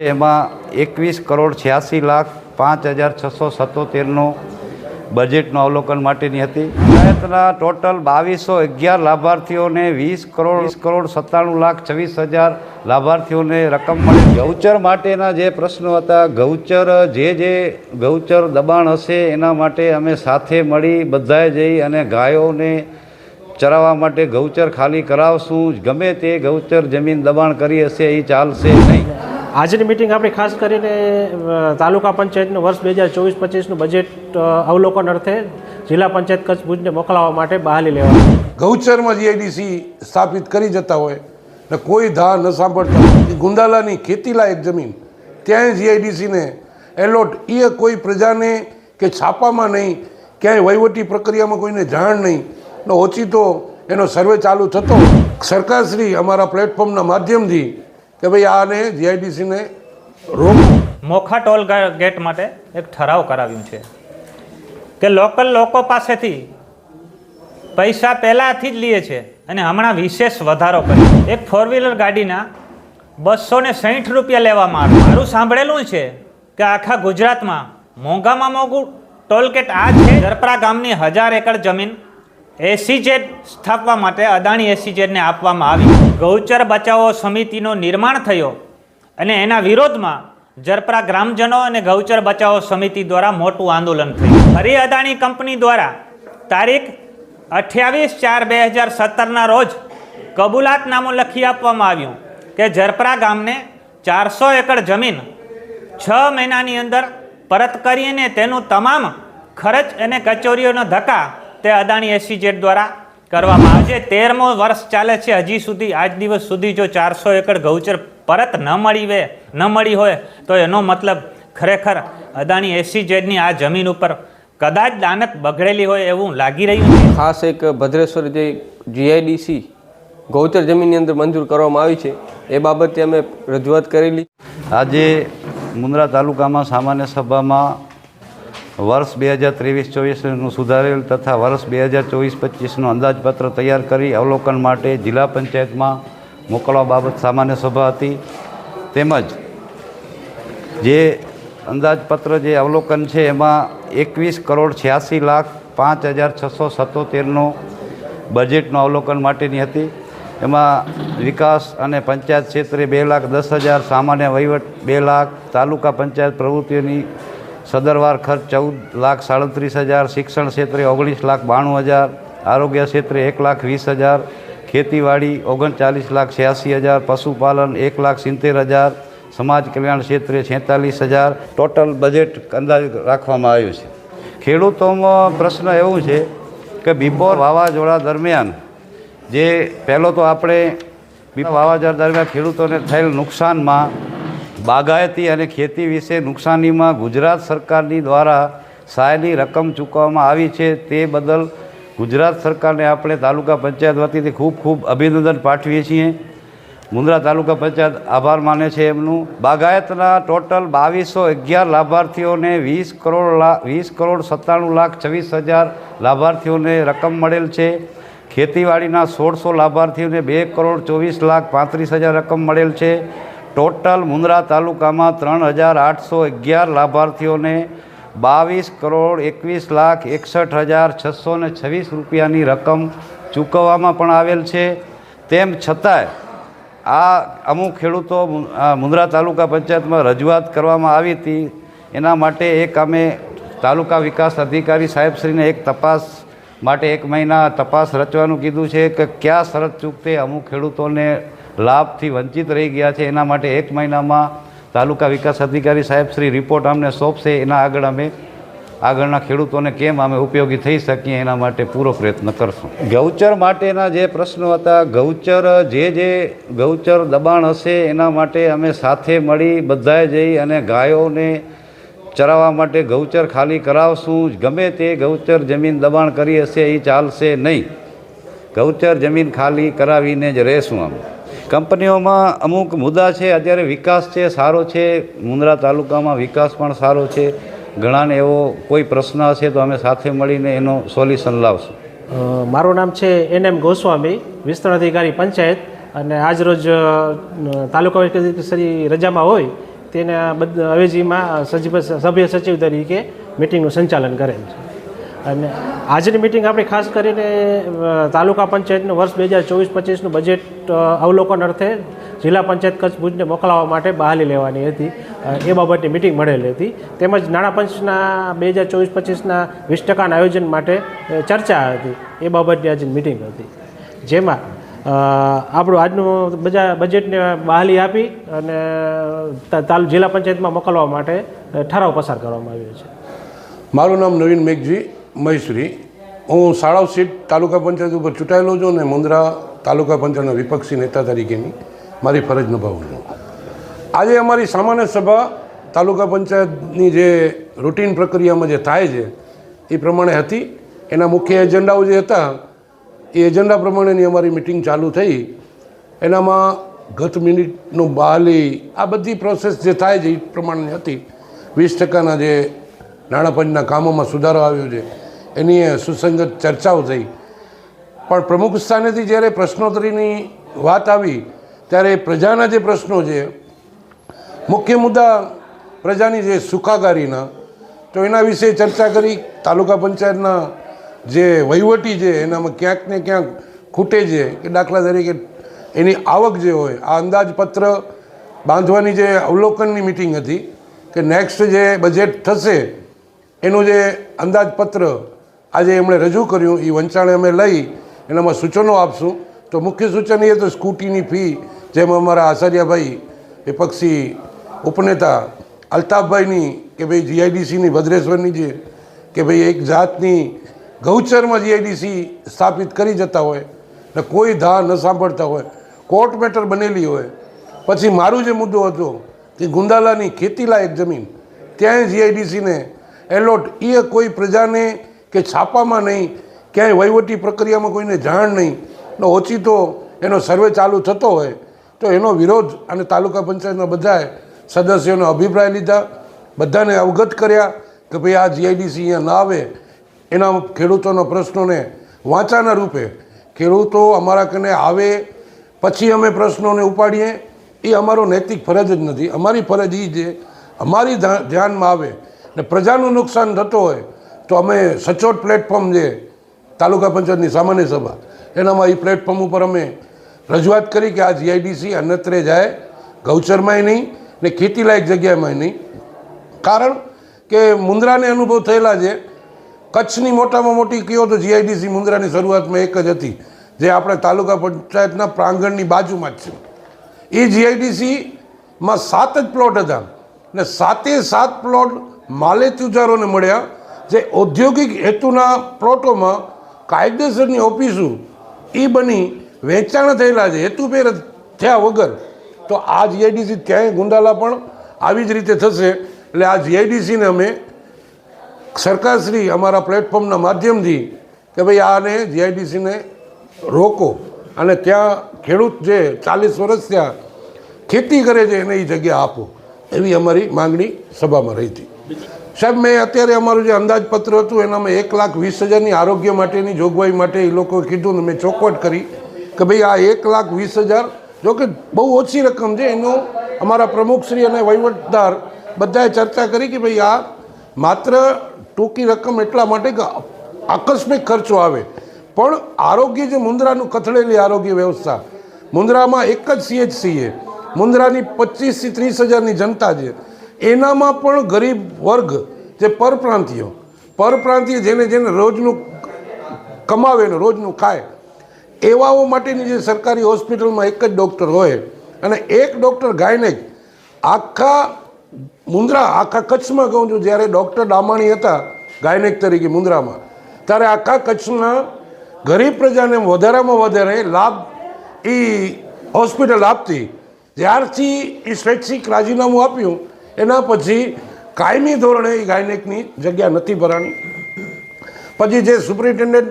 એમાં એકવીસ કરોડ છ્યાસી લાખ પાંચ હજાર છસો સત્તોતેરનો બજેટનું અવલોકન માટેની હતી. પંચાયતના ટોટલ બાવીસો અગિયાર લાભાર્થીઓને વીસ કરોડ વીસ કરોડ સત્તાણું લાખ છવ્વીસ હજાર લાભાર્થીઓને રકમ મળી. ગૌચર માટેના જે પ્રશ્નો હતા, ગૌચર જે જે ગૌચર દબાણ હશે એના માટે અમે સાથે મળી બધાએ જઈ અને ગાયોને ચરાવવા માટે ગૌચર ખાલી કરાવશું. ગમે તે ગૌચર જમીન દબાણ કરી હશે, એ ચાલશે નહીં. આજની મિટિંગ આપણી ખાસ કરીને તાલુકા પંચાયતનું વર્ષ બે હજાર ચોવીસ પચીસનું બજેટ અવલોકન અર્થે જિલ્લા પંચાયત કચ્છ ભુજને મોકલાવવા માટે બહાલી લેવા ગૌચરમાં જીઆઈડીસી સ્થાપિત કરી જતા હોય, ને કોઈ ધા ન સાંભળતા ગુંદાલાની ખેતીલાયક જમીન ત્યાં જીઆઈડીસીને એલોટ એ કોઈ પ્રજાને કે છાપામાં નહીં, ક્યાંય વહીવટી પ્રક્રિયામાં કોઈને જાણ નહીં, ને તો એનો સર્વે ચાલુ થતો, સરકારશ્રી અમારા પ્લેટફોર્મના માધ્યમથી કે ભાઈ આને જીઆઈડીસીને રૂમ મોખા ટોલ ગેટ માટે એક ઠરાવ કરાવ્યું છે કે લોકલ લોકો પાસેથી પૈસા પહેલાંથી જ લઈએ છે અને હમણાં વિશેષ વધારો કર્યો એક ફોર વ્હીલર ગાડીના બસો ને સાહીઠ રૂપિયા લેવામાં આવે મારું સાંભળેલું છે કે આખા ગુજરાતમાં મોંઘામાં મોંઘું ટોલગેટ આ છે. ગરપરા ગામની હજાર એકર જમીન એસીજેડ સ્થાપવા માટે અદાણી એસીજેડને આપવામાં આવી. ગૌચર બચાવો સમિતિનો નિર્માણ થયો અને એના વિરોધમાં જરપરા ગ્રામજનો અને ગૌચર બચાવો સમિતિ દ્વારા મોટું આંદોલન થયું. ફરી અદાણી કંપની દ્વારા તારીખ અઠ્યાવીસ ચાર બે હજાર સત્તરના રોજ કબૂલાતનામું લખી આપવામાં આવ્યું કે જરપરા ગામને ચારસો એકર જમીન છ મહિનાની અંદર પરત કરીને તેનું તમામ ખર્ચ અને કચોરીઓનો ધક્કા તે અદાણી એસીજેડ દ્વારા કરવામાં આવે છે. તેરમો વર્ષ ચાલે છે. હજી સુધી આજ દિવસ સુધી જો ચારસો એકર ગૌચર પરત ન મળી વે ન મળી હોય તો એનો મતલબ ખરેખર અદાણી એસીજેડની આ જમીન ઉપર કદાચ દાનક બગડેલી હોય એવું લાગી રહ્યું છે. ખાસ એક ભદ્રેશ્વર જે જીઆઈડીસી ગૌચર જમીનની અંદર મંજૂર કરવામાં આવી છે એ બાબતે અમે રજૂઆત કરેલી. આજે મુન્દ્રા તાલુકામાં સામાન્ય સભામાં વર્ષ બે હજાર ત્રેવીસ, ચોવીસનું સુધારેલ તથા વર્ષ બે હજાર ચોવીસ, પચીસનું અંદાજપત્ર તૈયાર કરી અવલોકન માટે જિલ્લા પંચાયતમાં મોકલવા બાબત સામાન્ય સભા હતી. તેમજ જે અંદાજપત્ર જે અવલોકન છે એમાં એકવીસ કરોડ છ્યાસી લાખ પાંચ હજાર છસો સત્તોતેરનું બજેટનું અવલોકન માટેની હતી. એમાં વિકાસ અને પંચાયત ક્ષેત્રે બે લાખ દસ હજાર, સામાન્ય વહીવટ બે લાખ, તાલુકા પંચાયત પ્રવૃત્તિઓની સદરવાર ખર્ચ ચૌદ લાખ સાડત્રીસ હજાર, શિક્ષણ ક્ષેત્રે ઓગણીસ લાખ બાણું હજાર, આરોગ્ય ક્ષેત્રે એક લાખ વીસ હજાર, ખેતીવાડી ઓગણચાલીસ લાખ છ્યાસી હજાર, પશુપાલન એક લાખ સિત્તેર હજાર, સમાજ કલ્યાણ ક્ષેત્રે છેતાલીસ હજાર, ટોટલ બજેટ અંદાજ રાખવામાં આવ્યું છે. ખેડૂતોમાં પ્રશ્ન એવું છે કે બિફોર વાવાઝોડા દરમિયાન જે પહેલો તો આપણે વાવાઝોડા દરમિયાન ખેડૂતોને થયેલ નુકસાનમાં બાગાયતી અને ખેતી વિશે નુકસાનીમાં ગુજરાત સરકારની દ્વારા સહાયની રકમ ચૂકવવામાં આવી છે તે બદલ ગુજરાત સરકારને આપણે તાલુકા પંચાયત વતીથી ખૂબ ખૂબ અભિનંદન પાઠવીએ છીએ. મુન્દ્રા તાલુકા પંચાયત આભાર માને છે એમનું. બાગાયતના ટોટલ બાવીસો અગિયાર લાભાર્થીઓને વીસ કરોડ લા, વીસ કરોડ સત્તાણું લાખ છવ્વીસ હજાર લાભાર્થીઓને રકમ મળેલ છે. ખેતીવાડીના સોળસો લાભાર્થીઓને બે કરોડ ચોવીસ લાખ પાંત્રીસ હજાર રકમ મળેલ છે. ટોટલ મુન્દ્રા તાલુકામાં ત્રણ હજાર આઠસો અગિયાર લાભાર્થીઓને બાવીસ કરોડ એકવીસ લાખ એકસઠ હજાર છસો ને છવ્વીસ રૂપિયાની રકમ ચૂકવવામાં પણ આવેલ છે. તેમ છતાંય આ અમુક ખેડૂતો મુન્દ્રા તાલુકા પંચાયતમાં રજૂઆત કરવામાં આવી હતી. એના માટે એક અમે તાલુકા વિકાસ અધિકારી સાહેબશ્રીને એક તપાસ માટે એક મહિના તપાસ રચવાનું કીધું છે કે કયા શરત ચૂકતે અમુક ખેડૂતોને લાભથી વંચિત રહી ગયા છે. એના માટે એક મહિનામાં તાલુકા વિકાસ અધિકારી સાહેબ શ્રી રિપોર્ટ અમને સોંપશે. એના આગળ અમે આગળના ખેડૂતોને કેમ અમે ઉપયોગી થઈ શકીએ એના માટે પૂરો પ્રયત્ન કરશું. ગૌચર માટેના જે પ્રશ્નો હતા, ગૌચર જે જે ગૌચર દબાણ હશે એના માટે અમે સાથે મળી બધાએ જઈ અને ગાયોને ચરાવવા માટે ગૌચર ખાલી કરાવશું. ગમે તે ગૌચર જમીન દબાણ કરી હશે, એ ચાલશે નહીં. ગૌચર જમીન ખાલી કરાવીને જ રહેશું આમ કંપનીઓમાં અમુક મુદ્દા છે, અત્યારે વિકાસ છે, સારો છે, મુન્દ્રા તાલુકામાં વિકાસ પણ સારો છે. ઘણાને એવો કોઈ પ્રશ્ન હશે તો અમે સાથે મળીને એનો સોલ્યુશન લાવશું. મારું નામ છે એન એમ ગોસ્વામી, વિસ્તરણ અધિકારી પંચાયત અને આજરોજ તાલુકા શ્રી રજામાં હોય તેના અવેજીમાં સભ્ય સચિવ તરીકે મિટિંગનું સંચાલન કરેલ છે. અને આજની મિટિંગ આપણે ખાસ કરીને તાલુકા પંચાયતનું વર્ષ બે હજાર ચોવીસ પચીસનું બજેટ અવલોકન અર્થે જિલ્લા પંચાયત કચ્છ ભુજને મોકલાવવા માટે બહાલી લેવાની હતી. એ બાબતની મિટિંગ મળેલી હતી. તેમજ નાણાપંચના બે હજાર ચોવીસ પચીસના વીસ ટકાના આયોજન માટે ચર્ચા હતી. એ બાબતની આજની મિટિંગ હતી. જેમાં આપણું આજનું બજા બજેટને બહાલી આપી અને જિલ્લા પંચાયતમાં મોકલવા માટે ઠરાવ પસાર કરવામાં આવ્યો છે. મારું નામ નવીન મેઘજી. મહેશ્રી હું સાળાવ સીટ તાલુકા પંચાયત ઉપર ચૂંટાયેલો છું અને મુંદ્રા તાલુકા પંચાયતના વિપક્ષી નેતા તરીકેની મારી ફરજ નિભાવું છું. આજે અમારી સામાન્ય સભા તાલુકા પંચાયતની જે રૂટીન પ્રક્રિયામાં જે થાય છે, એ પ્રમાણે હતી. એના મુખ્ય એજન્ડાઓ જે હતા, એ એજન્ડા પ્રમાણેની અમારી મિટિંગ ચાલુ થઈ. એનામાં ગત મિનિટનું બહાલી, આ બધી પ્રોસેસ જે થાય છે, એ પ્રમાણેની હતી. વીસ ટકાના જે નાણાં પંચના કામોમાં સુધારો આવ્યો છે એની સુસંગત ચર્ચાઓ થઈ. પણ પ્રમુખ સ્થાનેથી જ્યારે પ્રશ્નોત્તરીની વાત આવી, ત્યારે પ્રજાના જે પ્રશ્નો છે, મુખ્ય મુદ્દા પ્રજાની જે સુખાકારીના, તો એના વિશે ચર્ચા કરી તાલુકા પંચાયતના જે વહીવટી છે, એનામાં ક્યાંક ને ક્યાંક ખૂટે છે કે દાખલા તરીકે એની આવક જે હોય, આ અંદાજપત્ર બાંધવાની જે અવલોકનની મિટિંગ હતી કે નેક્સ્ટ જે બજેટ થશે, એનું જે અંદાજપત્ર આજે એમણે રજૂ કર્યું એ વંચાણે અમે લઈ, એનામાં સૂચનો આપશું. તો મુખ્ય સૂચન એ તો સ્કૂટીની ફી, જેમ અમારા આચાર્યભાઈ વિપક્ષી ઉપનેતા, અલ્તાફભાઈની કે ભાઈ જીઆઈડીસીની, ભદ્રેશ્વરની જે, કે ભાઈ એક જાતની ગૌચરમાં જીઆઈડીસી સ્થાપિત કરી જતા હોય, ને કોઈ ધા ન સાંભળતા હોય, કોર્ટ મેટર બનેલી હોય. પછી મારું જે મુદ્દો હતો કે ગુંદાલાની ખેતીલાયક જમીન ત્યાં જીઆઈડીસીને એલોટ એ કોઈ પ્રજાને કે છાપામાં નહીં, ક્યાંય વહીવટી પ્રક્રિયામાં કોઈને જાણ નહીં ને ઓચિતો એનો સર્વે ચાલુ થતો હોય. તો એનો વિરોધ અને તાલુકા પંચાયતના બધાએ સદસ્યોનો અભિપ્રાય લીધા, બધાને અવગત કર્યા કે ભાઈ આ જીઆઈડીસી અહીંયા ના આવે. એના ખેડૂતોના પ્રશ્નોને વાંચાના રૂપે ખેડૂતો અમારા કને આવે, પછી અમે પ્રશ્નોને ઉપાડીએ, એ અમારો નૈતિક ફરજ જ નથી. અમારી ફરજ એ છે, અમારી ધ્યાનમાં આવે ને પ્રજાનું નુકસાન થતું હોય તો અમે સચોટ પ્લેટફોર્મ છે તાલુકા પંચાયતની સામાન્ય સભા, એનામાં એ પ્લેટફોર્મ ઉપર અમે રજૂઆત કરી કે આ જીઆઈડીસી અન્યત્રે જાય, ગૌચરમાંય નહીં ને ખેતીલાયક જગ્યામાંય નહીં. કારણ કે મુંદ્રાને અનુભવ થયેલા છે, કચ્છની મોટામાં મોટી કયો તો જીઆઈડીસી મુંદ્રાની શરૂઆતમાં એક જ હતી, જે આપણે તાલુકા પંચાયતના પ્રાંગણની બાજુમાં જ છે. એ જીઆઈડીસીમાં સાત જ પ્લોટ હતા ને સાતે સાત પ્લોટ માલે તુજારોને મળ્યા જે ઔદ્યોગિક હેતુના પ્લોટોમાં કાયદેસરની ઓફિસો એ બની વેચાણ થયેલા છે હેતુપેર થયા વગર. તો આ જીઆઈડીસી ત્યાંય ગુંડાલા પણ આવી જ રીતે થશે. એટલે આ જીઆઈડીસીને અમે સરકારશ્રી અમારા પ્લેટફોર્મના માધ્યમથી કે ભાઈ આને જીઆઈડીસીને રોકો. અને ત્યાં ખેડૂત જે ચાલીસ વર્ષ ત્યાં ખેતી કરે છે એને એ જગ્યા આપો. એવી અમારી માંગણી સભામાં રહી હતી. સાહેબ, મેં અત્યારે અમારું જે અંદાજપત્ર હતું, એનામાં એક લાખ વીસ હજારની આરોગ્ય માટેની જોગવાઈ માટે એ લોકોએ કીધું ને મેં ચોખવટ કરી કે ભાઈ, આ એક લાખ વીસ હજાર જોકે બહુ ઓછી રકમ છે. એનું અમારા પ્રમુખશ્રી અને વહીવટદાર બધાએ ચર્ચા કરી કે ભાઈ, આ માત્ર ટૂંકી રકમ એટલા માટે કે આકસ્મિક ખર્ચો આવે. પણ આરોગ્ય જે મુંદ્રાનું કથળેલી આરોગ્ય વ્યવસ્થા, મુંદ્રામાં એક જ સીએચસીએ મુંદ્રાની પચીસથી ત્રીસ હજારની જનતા છે. એનામાં પણ ગરીબ વર્ગ, જે પરપ્રાંતિયો, પરપ્રાંતિય જેને જેને રોજનું કમાવે ને રોજનું ખાય, એવાઓ માટેની જે સરકારી હોસ્પિટલમાં એક જ ડૉક્ટર હોય અને એક ડૉક્ટર ગાયનેક, આખા મુંદ્રા, આખા કચ્છમાં કહું છું, જ્યારે ડૉક્ટર દામાણી હતા, ગાયનેક તરીકે મુંદ્રામાં, ત્યારે આખા કચ્છના ગરીબ પ્રજાને વધારામાં વધારે લાભ એ હોસ્પિટલ આપતી. જ્યારથી એ સ્વૈચ્છિક રાજીનામું આપ્યું એના પછી કાયમી ધોરણે એ ગાયનેકની જગ્યા નથી ભરાણી. પછી જે સુપ્રિન્ટેન્ડન્ટ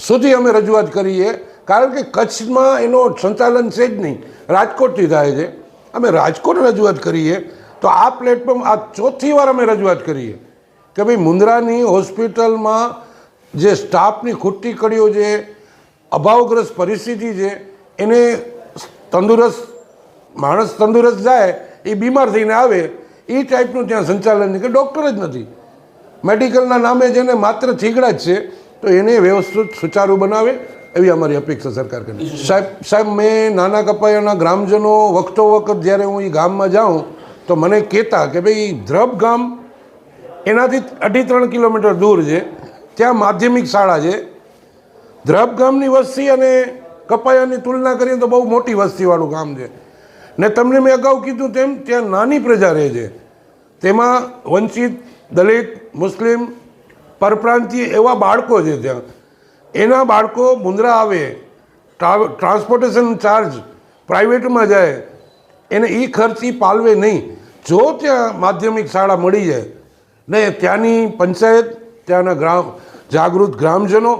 સુધી અમે રજૂઆત કરીએ, કારણ કે કચ્છમાં એનો સંચાલન છે જ નહીં. રાજકોટથી થાય છે. અમે રાજકોટ રજૂઆત કરીએ, તો આ પ્લેટફોર્મ આ ચોથી વાર અમે રજૂઆત કરીએ કે ભાઈ મુંદ્રાની હોસ્પિટલમાં જે સ્ટાફની ખૂટતી કડીઓ જે અભાવગ્રસ્ત પરિસ્થિતિ છે, એને તંદુરસ્ત, માણસ તંદુરસ્ત જાય, એ બીમાર થઈને આવે એ ટાઈપનું ત્યાં સંચાલન છે કે ડૉક્ટર જ નથી. મેડિકલના નામે જેને માત્ર થીગડા જ છે, તો એને વ્યવસ્થિત સુચારુ બનાવે એવી અમારી અપેક્ષા સરકાર કરી. સાહેબ સાહેબ, મેં નાના કપાયાના ગ્રામજનો વખતો વખત જ્યારે હું એ ગામમાં જાઉં, તો મને કહેતા કે ભાઈ ધ્રબ ગામ એનાથી અઢી ત્રણ કિલોમીટર દૂર છે, ત્યાં માધ્યમિક શાળા છે. ધ્રબ ગામની વસ્તી અને કપાયાની તુલના કરીએ તો બહુ મોટી વસ્તીવાળું ગામ છે. ને તમને મેં અગાઉ કીધું તેમ ત્યાં નાની પ્રજા રહે છે. તેમાં વંચિત દલિત, મુસ્લિમ, પરપ્રાંતીય એવા બાળકો છે ત્યાં. એના બાળકો મુંદ્રા આવે ટ્રાન્સપોર્ટેશન ચાર્જ પ્રાઇવેટમાં જાય, એને એ ખર્ચ પાલવે નહીં. જો ત્યાં માધ્યમિક શાળા મળી જાય, ને ત્યાંની પંચાયત, ત્યાંના ગ્રામ, જાગૃત ગ્રામજનો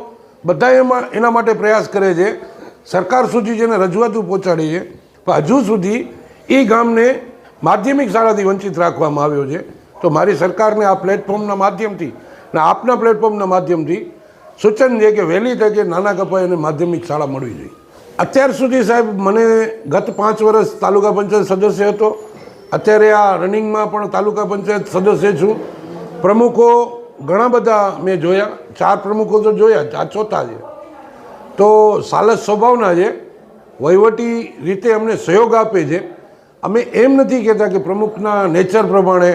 બધા એમાં, એના માટે પ્રયાસ કરે છે. સરકાર સુધી જેને રજૂઆતો પહોંચાડી છે પણ હજુ સુધી એ ગામને માધ્યમિક શાળાથી વંચિત રાખવામાં આવ્યો છે. તો મારી સરકારને આ પ્લેટફોર્મના માધ્યમથી અને આપના પ્લેટફોર્મના માધ્યમથી સૂચન છે કે વહેલી તકે નાના કપાઈને માધ્યમિક શાળા મળવી જોઈએ. અત્યાર સુધી સાહેબ મને ગત પાંચ વર્ષ તાલુકા પંચાયત સદસ્ય હતો. અત્યારે આ રનિંગમાં પણ તાલુકા પંચાયત સદસ્ય છું. પ્રમુખો ઘણા બધા મેં જોયા. ચાર પ્રમુખો તો જોયા આ ચોથા છે. તો સાલસ સ્વભાવના છે વહીવટી રીતે અમને સહયોગ આપે છે. અમે એમ નથી કહેતા કે પ્રમુખના નેચર પ્રમાણે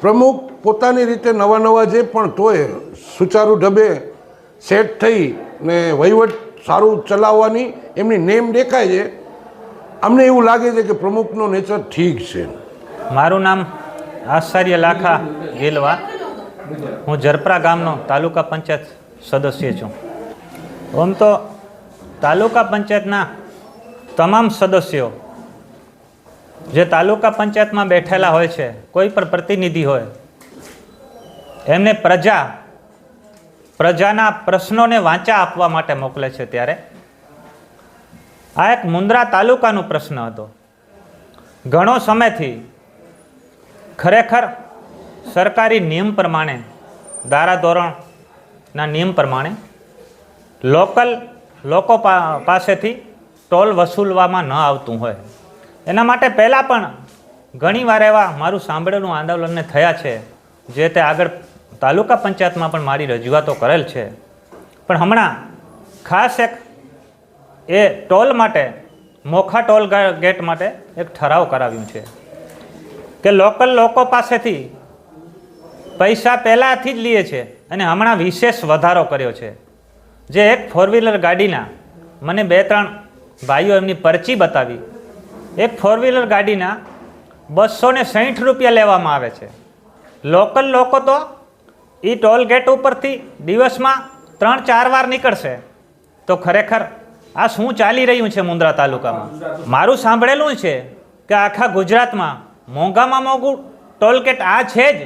પ્રમુખ પોતાની રીતે નવા નવા છે, પણ તોય સુચારુ ઢબે સેટ થઈ ને વહીવટ સારું ચલાવવાની એમની નેમ દેખાય છે. અમને એવું લાગે છે કે પ્રમુખનો નેચર ઠીક છે. મારું નામ આશ્ચર્ય લાખા ગેલવા. હું જરપરા ગામનો તાલુકા પંચાયત સદસ્ય છું. આમ તો તાલુકા પંચાયતના તમામ સદસ્યો જે તાલુકા પંચાયતમાં બેઠેલા હોય છે, કોઈ પણ પ્રતિનિધિ હોય, એમને પ્રજા, પ્રજાના પ્રશ્નોને વાંચા આપવા માટે મોકલે છે ત્યારે. આ એક મુન્દ્રા તાલુકાનો પ્રશ્ન હતો. ઘણો સમયથી ખરેખર સરકારી નિયમ પ્રમાણે ધારાધોરણના નિયમ પ્રમાણે, લોકલ લોકો પાસેથી ટોલ વસૂલવામાં ન આવતું હોય. એના માટે પહેલાં પણ ઘણીવાર એવા મારું સાંભળેલું આંદોલનને થયા છે, જે તે આગળ તાલુકા પંચાયતમાં પણ મારી રજૂઆતો કરેલ છે. પણ હમણાં ખાસ એક એ ટોલ માટે, મોખા ટોલ ગેટ માટે એક ઠરાવ કરાવ્યું છે કે લોકલ લોકો પાસેથી પૈસા પહેલાંથી જ લઈએ છે અને હમણાં વિશેષ વધારો કર્યો છે. જે એક ફોર વ્હીલર ગાડીના મને બે ત્રણ ભાઈઓ એમની પરચી બતાવી. એક ફોર વ્હીલર ગાડીના બસો ને સાહીઠ રૂપિયા લેવામાં આવે છે. લોકલ લોકો તો એ ટોલ ગેટ ઉપરથી દિવસમાં ત્રણ, ચાર વાર નીકળશે. તો ખરેખર આ શું ચાલી રહ્યું છે મુન્દ્રા તાલુકામાં? મારું સાંભળેલું છે કે આખા ગુજરાતમાં મોંઘામાં મોંઘું ટોલગેટ આ છે જ.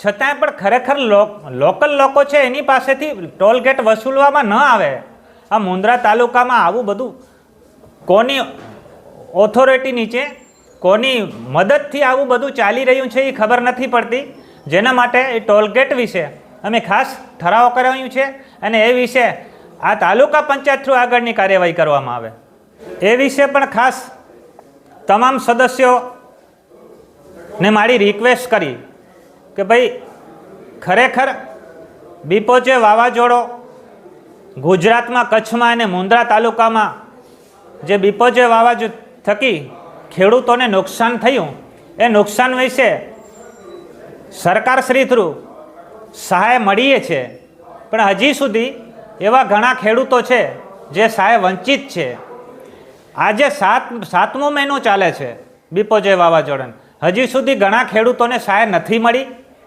છતાંય પણ ખરેખર લોકલ લોકો છે એની પાસેથી ટોલગેટ વસૂલવામાં ન આવે. આ મુન્દ્રા તાલુકામાં આવું બધું કોની ઓથોરિટી નીચે, કોની મદદથી આવું બધું ચાલી રહ્યું છે એ ખબર નથી પડતી. જેના માટે એ ટોલગેટ વિશે અમે ખાસ ઠરાવ કરાવ્યું છે અને એ વિશે આ તાલુકા પંચાયત થ્રુ આગળની કાર્યવાહી કરવામાં આવે. એ વિશે પણ ખાસ તમામ સદસ્યોને મારી રિક્વેસ્ટ કરી કે ભાઈ, ખરેખર બીપોચે વાવાઝોડો ગુજરાતમાં, કચ્છમાં અને મુન્દ્રા તાલુકામાં જે બીપોચે વાવાઝોડ થકી ખેડૂતોને નુકસાન થયું, એ નુકસાન વિશે સરકારશ્રી થ્રુ સહાય મળીએ છે. પણ હજી સુધી એવા ઘણા ખેડૂતો છે જે સહાય વંચિત છે. આજે સાત, સાતમો મહિનો ચાલે છે બીપોજય વાવાઝોડાને. હજી સુધી ઘણા ખેડૂતોને સહાય નથી મળી,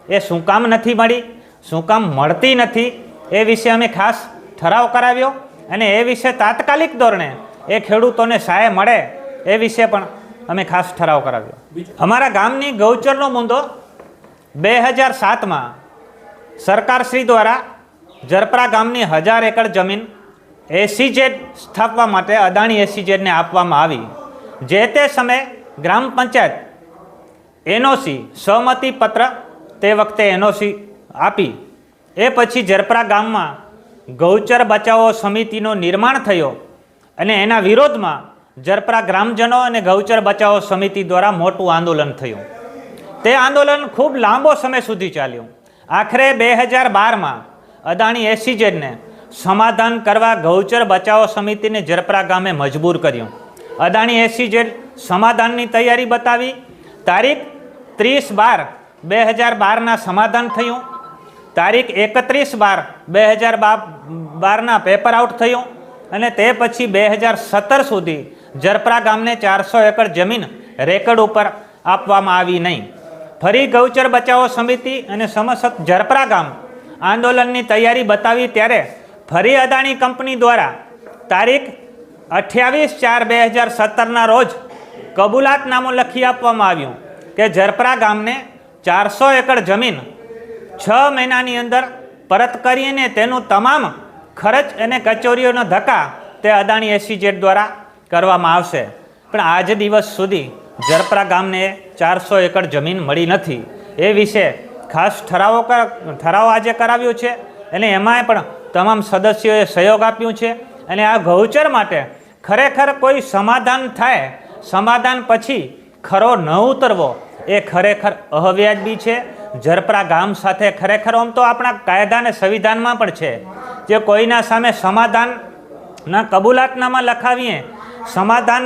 એ શું કામ નથી મળી, શું કામ મળતી નથી, એ વિશે અમે ખાસ ઠરાવ કરાવ્યો અને એ વિશે તાત્કાલિક ધોરણે એ ખેડૂતોને સહાય મળે એ વિશે પણ અમે ખાસ ઠરાવ કરાવ્યો. અમારા ગામની ગૌચરનો મુદ્દો બે હજાર સાતમાં સરકારશ્રી દ્વારા જરપરા ગામની હજાર એકર જમીન એસીજેડ સ્થાપવા માટે અદાણી એસીજેડને આપવામાં આવી. જે તે સમયે ગ્રામ પંચાયત એનઓસી સહમતિ પત્ર તે વખતે એનઓસી આપી. એ પછી જરપરા ગામમાં ગૌચર બચાવો સમિતિનો નિર્માણ થયો. અને એના વિરોધમાં જરપરા ગ્રામજનો અને ગૌચર બચાવો સમિતિ દ્વારા મોટું આંદોલન થયું. તે આંદોલન ખૂબ લાંબો સમય સુધી ચાલ્યું. આખરે બે હજાર બારમાં અદાણી એસીજેડને સમાધાન કરવા ગૌચર બચાવો સમિતિને જરપરા ગામે મજબૂર કર્યું. અદાણી એસીજેડ સમાધાનની તૈયારી બતાવી. તારીખ ત્રીસ બાર બે હજાર બારના સમાધાન થયું. તારીખ એકત્રીસ બાર બે હજાર બારના પેપર આઉટ થયું. અને તે પછી બે હજાર સત્તર સુધી જરપરા ગામને ચારસો એકર જમીન રેકર્ડ ઉપર આપવામાં આવી નહીં. ફરી ગૌચર બચાવો સમિતિ અને સમસત જરપરા ગામ આંદોલનની તૈયારી બતાવી ત્યારે ફરી અદાણી કંપની દ્વારા તારીખ અઠ્યાવીસ ચાર બે હજાર સત્તરના રોજ કબૂલાતનામું લખી આપવામાં આવ્યું કે જરપરા ગામને ચારસો એકર જમીન છ મહિનાની અંદર પરત કરીને તેનું તમામ ખર્ચ અને કચોરીઓનો ધક્કા તે અદાણી એસીજેડ દ્વારા કરવામાં આવશે. પણ આજ દિવસ સુધી જરપરા ગામને ચારસો એકર જમીન મળી નથી. એ વિશે ખાસ ઠરાવો ઠરાવ આજે કરાવ્યો છે અને એમાંય પણ તમામ સદસ્યોએ સહયોગ આપ્યું છે અને આ ગૌચર માટે ખરેખર કોઈ સમાધાન થાય, સમાધાન પછી ખરો ન ઉતરવો એ ખરેખર અહવ્યાજબી છે. જરપરા ગામ સાથે ખરેખર આમ તો આપણા કાયદા અને સંવિધાનમાં પણ છે. જે કોઈના સામે સમાધાનના કબૂલાતનામાં લખાવીએ, સમાધાન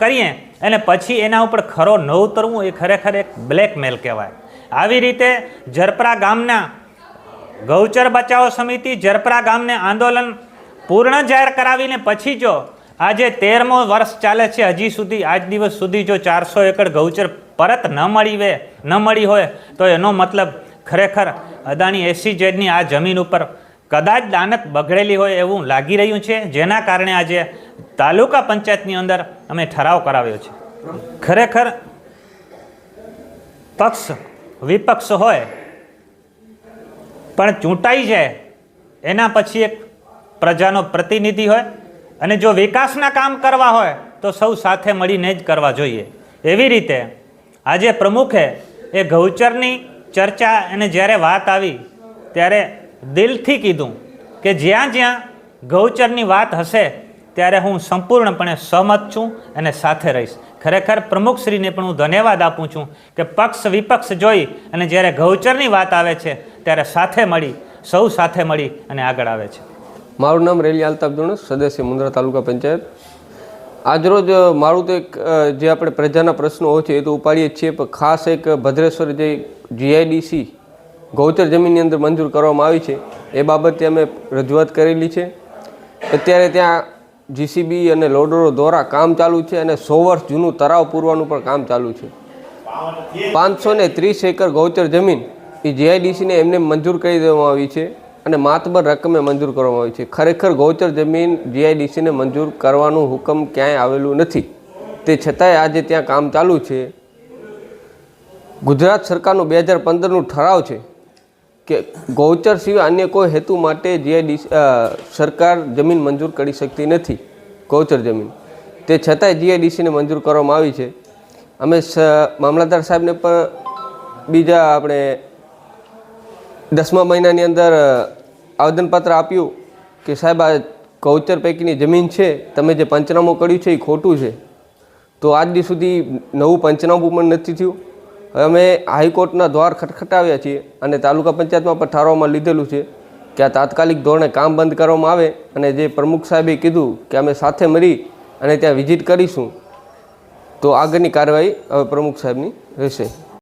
કરીએ અને પછી એના ઉપર ખરો ન ઉતરવું એ ખરેખર એક બ્લેકમેલ કહેવાય. આવી રીતે જરપરા ગામના ગૌચર બચાવો સમિતિ જરપરા ગામને આંદોલન પૂર્ણ જાહેર કરાવીને પછી જો આજે તેરમો વર્ષ ચાલે છે, હજી સુધી, આજ દિવસ સુધી જો ચારસો એકર ગૌચર પરત ન મળી વે, ન મળી હોય, તો એનો મતલબ ખરેખર અદાણી એસી જેડની આ જમીન ઉપર કદાચ દાનત બગડેલી હોય એવું લાગી રહ્યું છે, જેના કારણે આજે તાલુકા પંચાયતની અંદર અમે ઠરાવ કરાવ્યો છે. ખરેખર પક્ષ વિપક્ષ હોય, પણ ચૂંટાઈ જાય, એના પછી એક પ્રજાનો પ્રતિનિધિ હોય, અને જો વિકાસના કામ કરવા હોય, તો સૌ સાથે મળીને જ કરવા જોઈએ. એવી રીતે આજે પ્રમુખે એ ગૌચરની ચર્ચા, અને જ્યારે વાત આવી, ત્યારે દિલથી કીધું કે જ્યાં જ્યાં ગૌચરની વાત હશે, ત્યારે હું સંપૂર્ણપણે સહમત છું અને સાથે રહીશ. ખરેખર પ્રમુખશ્રીને પણ હું ધન્યવાદ આપું છું કે પક્ષ વિપક્ષ જોઈ અને જ્યારે ગૌચરની વાત આવે છે, ત્યારે સાથે મળી, સૌ સાથે મળી અને આગળ આવે છે. મારું નામ રેલી આલતાબ સદસ્ય મુન્દ્રા તાલુકા પંચાયત. આજરોજ મારું તો એક જે આપણે પ્રજાના પ્રશ્નો હોય છે એ તો ઉપાડીએ છીએ, પણ ખાસ એક ભદ્રેશ્વર જે જીઆઈડીસી ગૌચર જમીનની અંદર મંજૂર કરવામાં આવી છે. એ બાબતે અમે રજૂઆત કરેલી છે. અત્યારે ત્યાં જીસીબી અને લોડરો દ્વારા કામ ચાલુ છે અને સો વર્ષ જૂનું તરાવ પૂરવાનું પણ કામ ચાલુ છે. પાંચસો ને ત્રીસ એકર ગૌચર જમીન એ જીઆઈડીસીને એમને મંજૂર કરી દેવામાં આવી છે અને માતબર રકમે મંજૂર કરવામાં આવી છે. ખરેખર ગૌચર જમીન જીઆઈડીસીને મંજૂર કરવાનું હુકમ ક્યાંય આવેલું નથી. તે છતાંય આજે ત્યાં કામ ચાલુ છે. ગુજરાત સરકારનું બે હજાર પંદરનું ઠરાવ છે. કે ગૌચર સિવાય અન્ય કોઈ હેતુ માટે જીઆઈડીસી સરકાર જમીન મંજૂર કરી શકતી નથી, ગૌચર જમીન. તે છતાંય જીઆઈડીસીને મંજૂર કરવામાં આવી છે. અમે મામલતદાર સાહેબને પણ બીજા આપણે દસમા મહિનાની અંદર આવેદનપત્ર આપ્યું કે સાહેબ આ ગૌચર પૈકીની જમીન છે, તમે જે પંચનામું કર્યું છે એ ખોટું છે. તો આજ દી સુધી નવું પંચનામું પણ નથી થયું. અમે હાઈકોર્ટના દ્વાર ખટખટાવ્યા છીએ અને તાલુકા પંચાયતમાં પણ ઠરાવમાં લીધેલું છે કે આ તાત્કાલિક ધોરણે કામ બંધ કરવામાં આવે અને જે પ્રમુખ સાહેબે કીધું કે અમે સાથે મળી અને ત્યાં વિઝિટ કરીશું, તો આગળની કાર્યવાહી હવે પ્રમુખ સાહેબની રહેશે.